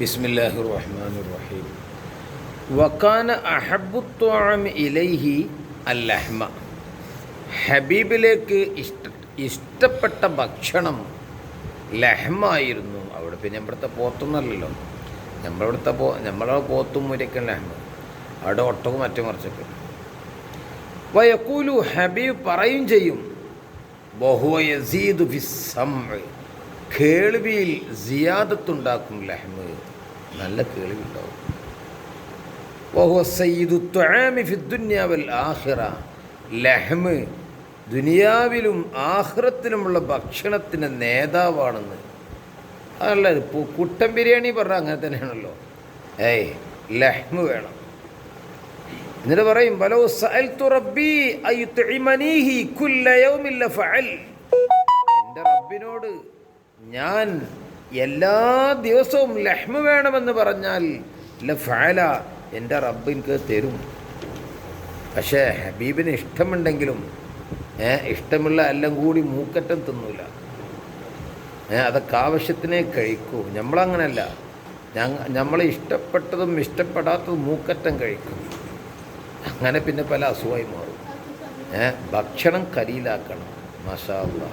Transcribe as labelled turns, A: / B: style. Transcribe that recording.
A: ബിസ്മില്ലാഹി റഹ്മാൻ റഹീം വക്കാന അഹബുത്വാമി ഇലൈഹി അല്ലഹ്മ. ഹബീബിലേക്ക് ഇഷ്ട ഇഷ്ടപ്പെട്ട ഭക്ഷണം ലഹ്മായിരുന്നു. അവിടെ പിന്നെ ഇവിടുത്തെ പോത്തൊന്നല്ലല്ലോ. നമ്മളിവിടുത്തെ പോ നമ്മളെ പോത്തും മുരക്കൻ ലഹ്മ. അവിടെ ഒട്ടവും മറ്റു മറിച്ചൊക്കെ വയക്കൂലു ഹബീബ് പറയും ചെയ്യും ബഹുവ യസീദു ഫിസ്സംഅ്. കേൾവിയിൽ സിയാദത്തുണ്ടാക്കും ലഹ്മ്. നല്ല കേൾവി ഉണ്ടാവും ലഹ്മ് ദുനിയാവിലും ആഹ്റത്തിലുമുള്ള ഭക്ഷണത്തിന്റെ നേതാവാണെന്ന്. അതല്ല ഇപ്പോൾ കുട്ടൻ ബിരിയാണി പറഞ്ഞാൽ അങ്ങനെ തന്നെയാണല്ലോ. ഏയ് ലഹ്മ് വേണം. എന്നിട്ട് പറയും വലോ സഅൽതു റബ്ബി അയ്യുത്ഇമനീഹി കുല്ല യൗമിൻ ലഫഅൽ എന്റെ റബ്ബിനോട് ഞാൻ എല്ലാ ദിവസവും ലഹ്മ വേണമെന്ന് പറഞ്ഞാൽ ലഫാല എന്റെ റബ്ബ് എനിക്ക് തരും. പക്ഷേ ഹബീബിന് ഇഷ്ടമുണ്ടെങ്കിലും ഇഷ്ടമുള്ള എല്ലാം കൂടി മൂക്കറ്റം തിന്നൂല. അതൊക്കെ ആവശ്യത്തിനേ കഴിക്കൂ. നമ്മളങ്ങനല്ല. നമ്മൾ ഇഷ്ടപ്പെട്ടതും ഇഷ്ടപ്പെടാത്തതും മൂക്കറ്റം കഴിക്കും. അങ്ങനെ പിന്നെ പല അസുഖമായി മാറും. ഭക്ഷണം കലിയിലാക്കണം മസാല